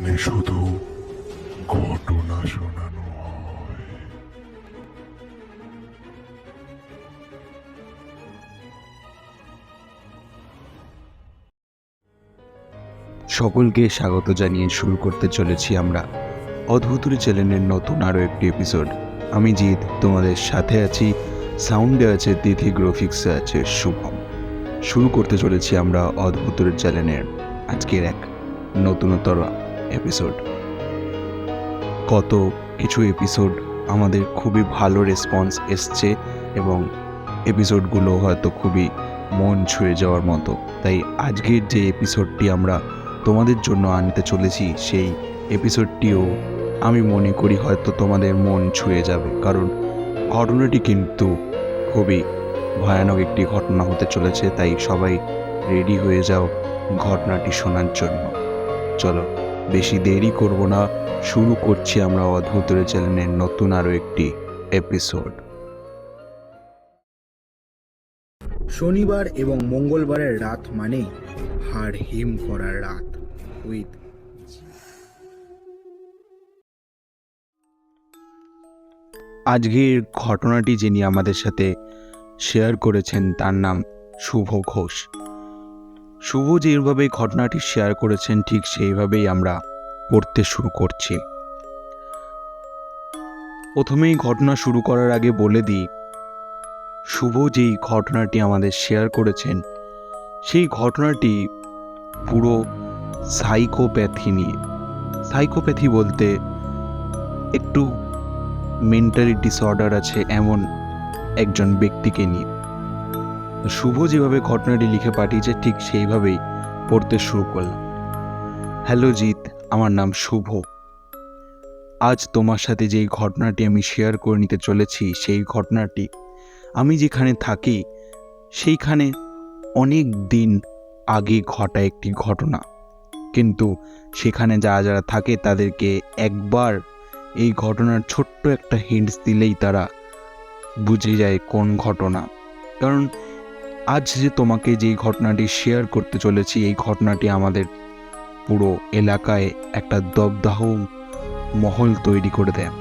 যেখানে শুধু ঘটনা শোনানো হয়। সকলকে স্বাগত জানিয়ে শুরু করতে চলেছি আমরা অদ্ভুতুরি চ্যানেলের নতুন আরও একটি এপিসোড আমি জিৎ, তোমাদের সাথে আছি। সাউন্ডে আছে তিথি গ্রাফিক্সে আছে শুভম। শুরু করতে চলেছি আমরা অদ্ভুতুরি চ্যানেলের আজকের এক নতুনতর এপিসোড কত কিছু এপিসোড আমাদের খুবই ভালো রেসপন্স এসছে এবং এপিসোডগুলো হয়তো খুবই মন ছুঁয়ে যাওয়ার মতো। তাই আজকের যে এপিসোডটি আমরা তোমাদের জন্য আনতে চলেছি, সেই এপিসোডটিও আমি মনে করি হয়তো তোমাদের মন ছুঁয়ে যাবে। কারণ ঘটনাটি কিন্তু খুবই ভয়ানক একটি ঘটনা হতে চলেছে, তাই সবাই রেডি হয়ে যাও ঘটনাটি শোনার জন্য। চলো বেশি দেরি করব না। শুরু করছি আমরা অদ্ভুতের চ্যানেলের নতুন আরও একটি এপিসোড শনিবার এবং মঙ্গলবারের রাত মানেই হাড় হিম করার রাত। উইথ আজকের ঘটনাটি যিনি আমাদের সাথে শেয়ার করেছেন তার নাম শুভ ঘোষ। শুভ যেভাবে ঘটনাটি শেয়ার করেছেন, ঠিক সেইভাবেই আমরা পড়তে শুরু করছি। প্রথমেই ঘটনা শুরু করার আগে বলে দিই, শুভ যেই ঘটনাটি আমাদের শেয়ার করেছেন, সেই ঘটনাটি পুরো সাইকোপ্যাথি নিয়ে। সাইকোপ্যাথি বলতে একটু মেন্টালি ডিসঅর্ডার আছে এমন একজন ব্যক্তিকে নিয়ে। শুভ যেভাবে ঘটনাটি লিখে পাঠিয়েছে, ঠিক সেইভাবেই পড়তে শুরু করলাম। হ্যালো জিৎ, আমার নাম শুভ। আজ তোমার সাথে যেই ঘটনাটি আমি শেয়ার করে নিতে চলেছি, সেই ঘটনাটি আমি যেখানে থাকি, সেইখানে অনেক দিন আগে ঘটা একটি ঘটনা। কিন্তু সেখানে যারা যারা থাকে, তাদেরকে একবার এই ঘটনার ছোট্ট একটা হিন্টস দিলেই তারা বুঝে যায় কোন ঘটনা। কারণ আজ যে তোমাকে যেই ঘটনাটি শেয়ার করতে চলেছি, এই ঘটনাটি আমাদের পুরো এলাকায় একটা দবদাহ মহল তৈরি করে দেয়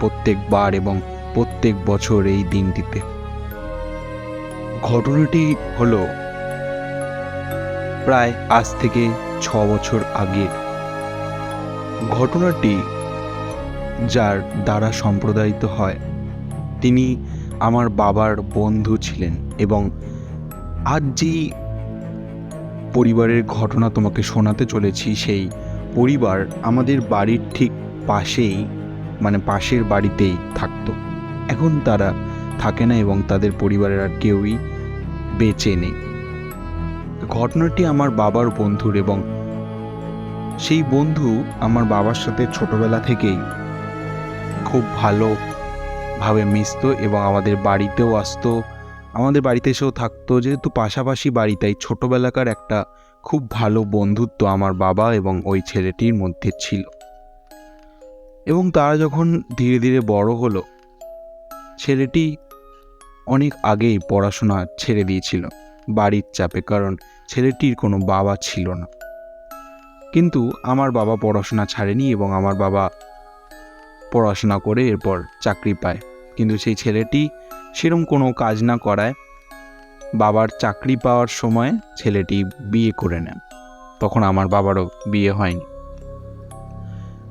প্রত্যেকবার এবং প্রত্যেক বছর এই দিনটিতে। ঘটনাটি হলো প্রায় আজ থেকে ছ বছর আগের ঘটনাটি যার দ্বারা সম্প্রদায়িত হয়, তিনি আমার বাবার বন্ধু ছিলেন এবং আজ যেই পরিবারের ঘটনা তোমাকে শোনাতে চলেছি, সেই পরিবার আমাদের বাড়ির ঠিক পাশেই মানে পাশের বাড়িতেই থাকতো। এখন তারা থাকে না এবং তাদের পরিবারের আর কেউই বেঁচে নেই। ঘটনাটি আমার বাবার বন্ধুর এবং সেই বন্ধু আমার বাবার সাথে ছোটবেলা থেকেই খুব ভালোভাবে মিশতো এবং আমাদের বাড়িতেও আসতো। আমাদের বাড়িতে এসেও থাকতো, যেহেতু পাশাপাশি বাড়ি, তাই ছোটোবেলাকার একটা খুব ভালো বন্ধুত্ব আমার বাবা এবং ওই ছেলেটির মধ্যে ছিল। এবং তারা যখন ধীরে ধীরে বড় হলো, ছেলেটি অনেক আগেই পড়াশোনা ছেড়ে দিয়েছিল, বাড়ির চাপে, কারণ ছেলেটির কোনো বাবা ছিল না। কিন্তু আমার বাবা পড়াশোনা ছাড়েনি এবং আমার বাবা পড়াশোনা করে এরপর চাকরি পায়। কিন্তু সেই ছেলেটি সেরম কোনো কাজ না করায় বাবার চাকরি পাওয়ার সময় ছেলেটি বিয়ে করে নেন তখন আমার বাবারও বিয়ে হয়নি।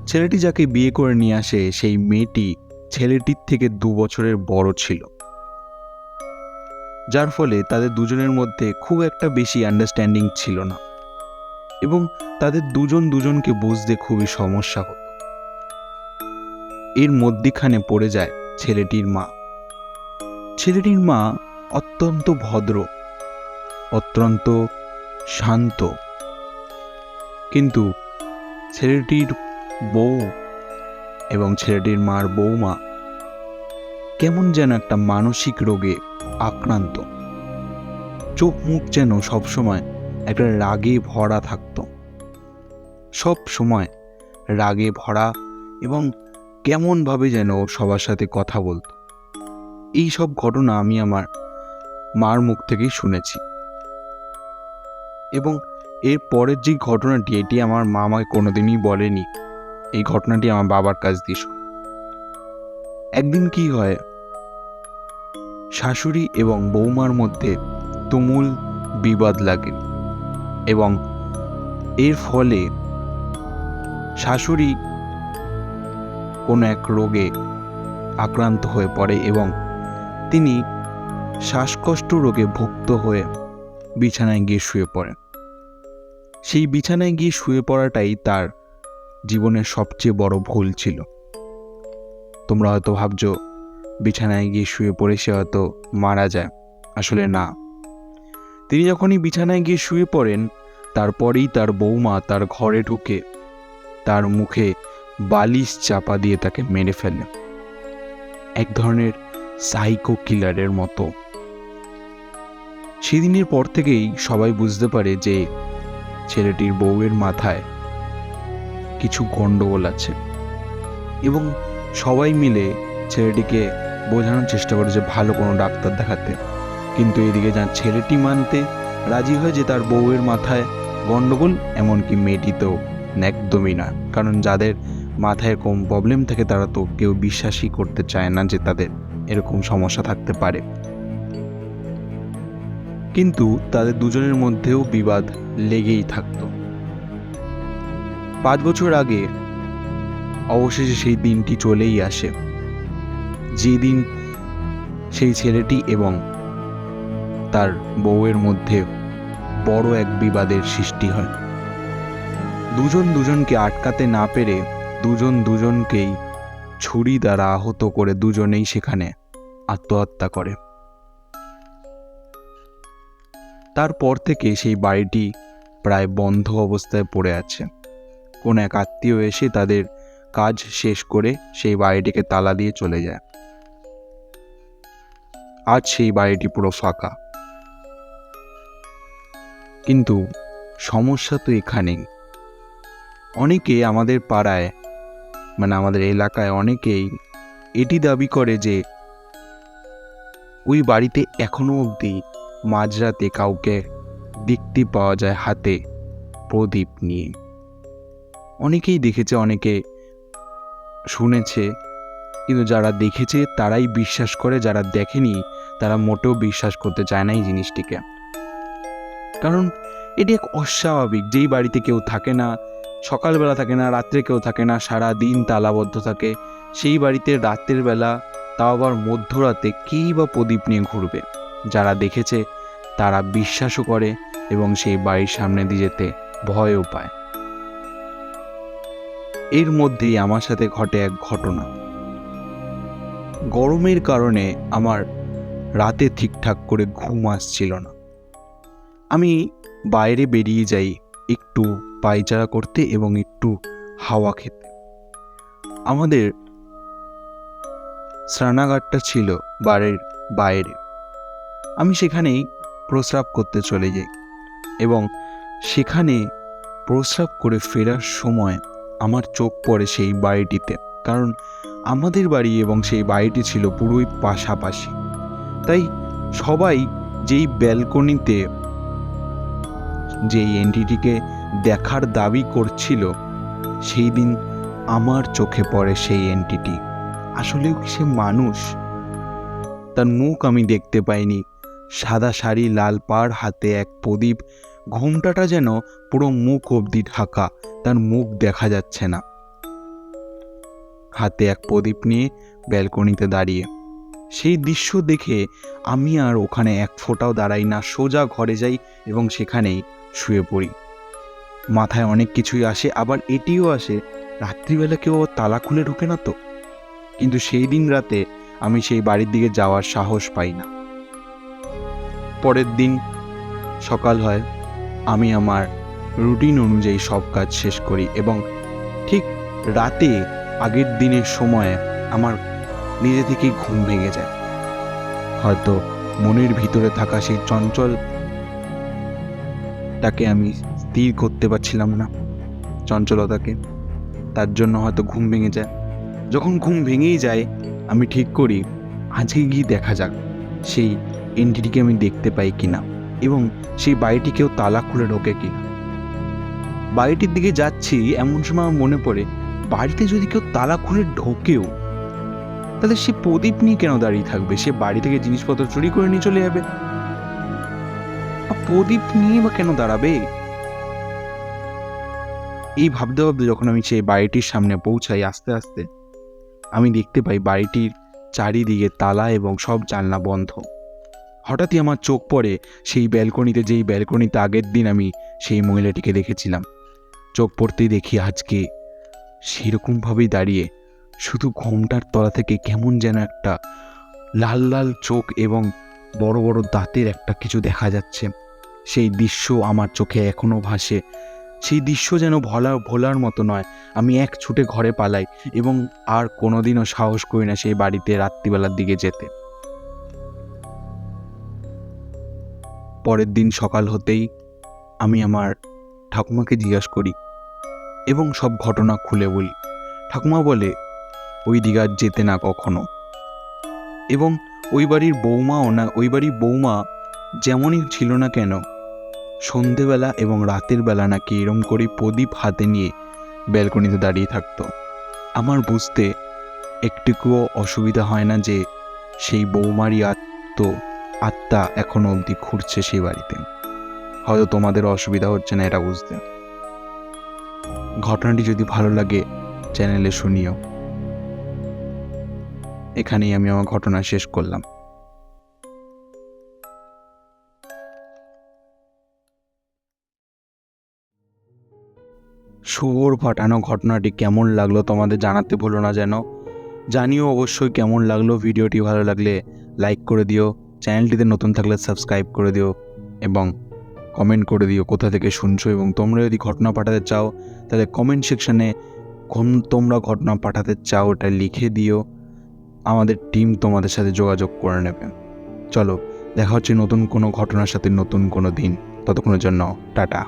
ছেলেটি যাকে বিয়ে করে নিয়ে আসে, সেই মেয়েটি ছেলেটির থেকে দু বছরের বড় ছিল। যার ফলে তাদের দুজনের মধ্যে খুব একটা বেশি আন্ডারস্ট্যান্ডিং ছিল না এবং তাদের দুজন দুজনকে বুঝতে খুবই সমস্যা হতো। এর মধ্যিখানে পড়ে যায় ছেলেটির মা। ছেলেটির মা অত্যন্ত ভদ্র, অত্যন্ত শান্ত। কিন্তু ছেলেটির বউ এবং ছেলেটির মার বৌমা কেমন যেন একটা মানসিক রোগে আক্রান্ত। চোখ মুখ যেন সবসময় একটা রাগে ভরা থাকতো। সব সময় রাগে ভরা এবং কেমনভাবে যেন সবার সাথে কথা বলতো। এই সব ঘটনা আমি আমার মার মুখ থেকেই শুনেছি এবং এর পরের যে ঘটনাটি, এটি আমার মা আমাকে কোনোদিনই বলেনি এই ঘটনাটি আমার বাবার কাছ দিয়ে শুনি। একদিন কি হয়, শাশুড়ি এবং বৌমার মধ্যে তুমুল বিবাদ লাগে এবং এর ফলে শাশুড়ি কোনো এক রোগে আক্রান্ত হয়ে পড়ে এবং তিনি শ্বাসকষ্ট রোগে ভুক্ত হয়ে বিছানায় গিয়ে শুয়ে পড়েন। সেই বিছানায় গিয়ে শুয়ে পড়াটাই তার জীবনের সবচেয়ে বড় ভুল ছিল। তোমরা হয়তো ভাবছ, বিছানায় গিয়ে শুয়ে পড়ে সে হয়তো মারা যায়। আসলে না। তিনি যখনই বিছানায় গিয়ে শুয়ে পড়েন, তারপরেই তার বৌমা তার ঘরে ঢুকে তার মুখে বালিশ চাপা দিয়ে তাকে মেরে ফেলে। এক ধরনের সাইকো কিলারের মতো। সেদিনের পর থেকেই সবাই বুঝতে পারে যে ছেলেটির বউয়ের মাথায় কিছু গণ্ডগোল আছে এবং সবাই মিলে ছেলেটিকে বোঝানোর চেষ্টা করে যে ভালো কোনো ডাক্তার দেখাতে। কিন্তু এদিকে যা ছেলেটি মানতে রাজি হয় যে তার বউয়ের মাথায় গণ্ডগোল এমনকি মেয়েটি তো একদমই না। কারণ যাদের মাথায় এরকম প্রবলেম থাকে তারা তো কেউ বিশ্বাসই করতে চায় না যে তাদের এরকম সমস্যা থাকতে পারে। কিন্তু তাদের দুজনের মধ্যেও বিবাদ লেগেই থাকতো। পাঁচ বছর আগে অবশেষে সেই দিনটি চলেই আসে। যেদিন সেই ছেলেটি এবং তার বউয়ের মধ্যে বড় এক বিবাদের সৃষ্টি হয়। দুজন দুজনকে আটকাতে না পেরে দুজন দুজনকেই ছুরি দ্বারা আহত করে দুজনেই সেখানে আত্মহত্যা করে। তারপর থেকে সেই বাড়িটি প্রায় বন্ধ অবস্থায় পড়ে আছে। কোনো এক আত্মীয় এসে তাদের কাজ শেষ করে সেই বাড়িটিকে তালা দিয়ে চলে যায়। আজ সেই বাড়িটি পুরো ফাঁকা। কিন্তু সমস্যা তো এখানেই। অনেকে আমাদের পাড়ায় মানে আমাদের এলাকায় অনেকেই এটি দাবি করে যে ওই বাড়িতে এখনও অবধি মাঝরাতে কাউকে দেখতে পাওয়া যায় হাতে প্রদীপ নিয়ে। অনেকেই দেখেছে, অনেকে শুনেছে, কিন্তু যারা দেখেছে তারাই বিশ্বাস করে, যারা দেখেনি তারা মোটেও বিশ্বাস করতে চায় না এই জিনিসটিকে। কারণ এটি এক অস্বাভাবিক, যেই বাড়িতে কেউ থাকে না সকালবেলা থাকে না, রাত্রে কেউ থাকে না, সারা দিন তালাবদ্ধ থাকে। সেই বাড়িতে রাতের বেলা, তাও আবার মধ্যরাতে কেই বা প্রদীপ নিয়ে ঘুরবে? যারা দেখেছে, তারা বিশ্বাসও করে এবং সেই বাড়ির সামনে দিয়ে যেতে ভয়ও পায়। এর মধ্যেই আমার সাথে ঘটে এক ঘটনা। গরমের কারণে আমার রাতে ঠিকঠাক করে ঘুম আসছিল না। আমি বাইরে বেরিয়ে যাই একটু পায়চারা করতে এবং একটু হাওয়া খেতে। আমাদের স্নানাগারটা ছিল বাড়ির বাইরে। আমি সেখানেই প্রস্রাব করতে চলে যাই এবং সেখানে প্রস্রাব করে ফেরার সময় আমার চোখ পড়ে সেই বাড়িটিতে। কারণ আমাদের বাড়ি এবং সেই বাড়িটি ছিল পুরোই পাশাপাশি। তাই সবাই যেই ব্যালকনিতে, যেই এন্টিটিকে দেখার দাবি করছিল, সেই দিন আমার চোখে পড়ে সেই এন্টিটি আসলেও সে মানুষ? তার মুখ আমি দেখতে পাইনি। সাদা শাড়ি লাল পাড় হাতে এক প্রদীপ, ঘোমটাটা যেন পুরো মুখ অবধি ঢাকা, তার মুখ দেখা যাচ্ছে না। হাতে এক প্রদীপ নিয়ে ব্যালকনিতে দাঁড়িয়ে। সেই দৃশ্য দেখে আমি আর ওখানে এক ফোঁটাও দাঁড়াই না, সোজা ঘরে যাই এবং সেখানেই শুয়ে পড়ি। মাথায় অনেক কিছুই আসে, আবার এটিও আসে। রাত্রিবেলা কেউ তালা খুলে ঢোকে না তো? কিন্তু সেই দিন রাতে আমি সেই বাড়ির দিকে যাওয়ার সাহস পাই না। পরের দিন সকাল হয়, আমি আমার রুটিন অনুযায়ী সব কাজ শেষ করি এবং ঠিক রাতে আগের দিনের সময়ে আমার নিজে থেকেই ঘুম ভেঙে যায়। হয়তো মনের ভিতরে থাকা সেই চঞ্চল তাকে আমি স্থির করতে পারছিলাম না চঞ্চলতাকে। তার জন্য হয়তো ঘুম ভেঙে যায়। যখন ঘুম ভেঙেই যায়, আমি ঠিক করি, আজকে গিয়ে দেখা যাক সেই এন্টিটিকে আমি দেখতে পাই কিনা এবং সেই বাড়িটি কেউ তালা খুলে ঢোকে কিনা। বাড়িটির দিকে যাচ্ছি, এমন সময় আমার মনে পড়ে, বাড়িতে যদি কেউ তালা খুলে ঢোকেও, তাহলে সে প্রদীপ নিয়ে কেন দাঁড়িয়ে থাকবে? সে বাড়ি থেকে জিনিসপত্র চুরি করে নিয়ে চলে যাবে। প্রদীপ নিয়ে বা কেন দাঁড়াবে? এই ভাবতে ভাবতে যখন আমি সেই বাড়িটির সামনে পৌঁছাই আস্তে আস্তে, আমি দেখতে পাই বাড়িটির চারিদিকে তালা এবং সব জানলা বন্ধ। হঠাৎই আমার চোখ পড়ে সেই ব্যালকনিতে, যেই ব্যালকনিতে আগের দিন আমি সেই মহিলাটিকে দেখেছিলাম। চোখ পড়তেই দেখি আজকে সেরকমভাবেই দাঁড়িয়ে, শুধু ঘোমটার তলা থেকে কেমন যেন একটা লাল লাল চোখ এবং বড় বড় দাঁতের একটা কিছু দেখা যাচ্ছে। সেই দৃশ্য আমার চোখে এখনও ভাসে। সেই দৃশ্য যেন ভোলা, ভোলার মতো নয়। আমি এক ছুটে ঘরে পালাই এবং আর কোনোদিনও সাহস করি না সেই বাড়িতে রাত্রিবেলার দিকে যেতে। পরের দিন সকাল হতেই আমি আমার ঠাকুমাকে জিজ্ঞাসা করি এবং সব ঘটনা খুলে বলি। ঠাকুমা বলে, ওই আর যেতে না কখনো। এবং ওই বাড়ির বৌমাও না, ওই বাড়ির বৌমা যেমনই ছিল না কেন সন্ধেবেলা এবং রাতের বেলা নাকি এরম করে প্রদীপ হাতে নিয়ে ব্যালকনিতে দাঁড়িয়ে থাকতো। আমার বুঝতে একটুকুও অসুবিধা হয় না যে সেই বৌমারই আত্ম, আত্মা এখনও অবধি ঘুরছে সেই বাড়িতে। হয়তো তোমাদের অসুবিধা হচ্ছে না এটা বুঝতে। ঘটনাটি যদি ভালো লাগে, চ্যানেলে শুনিও। এখানেই আমি আমার ঘটনা শেষ করলাম। শুভর ঘটানো ঘটনাটি কেমন লাগল তোমাদের জানাতে ভুলো না যেন। জানিও অবশ্যই কেমন লাগল ভিডিওটি, ভালো লাগলে লাইক করে দিও, চ্যানেলটিতে নতুন থাকলে সাবস্ক্রাইব করে দিও এবং কমেন্ট করে দিও কোথা থেকে শুনছো এবং তোমরা যদি ঘটনা পাঠাতে চাও, তাহলে কমেন্ট সেকশনে তোমরা ঘটনা পাঠাতে চাও ওটা লিখে দিও। আমাদের টিম তোমাদের সাথে যোগাযোগ করে নেবে। চলো, দেখা হচ্ছে নতুন কোনো ঘটনার সাথে নতুন কোনো দিন। ততক্ষণের জন্য টাটা।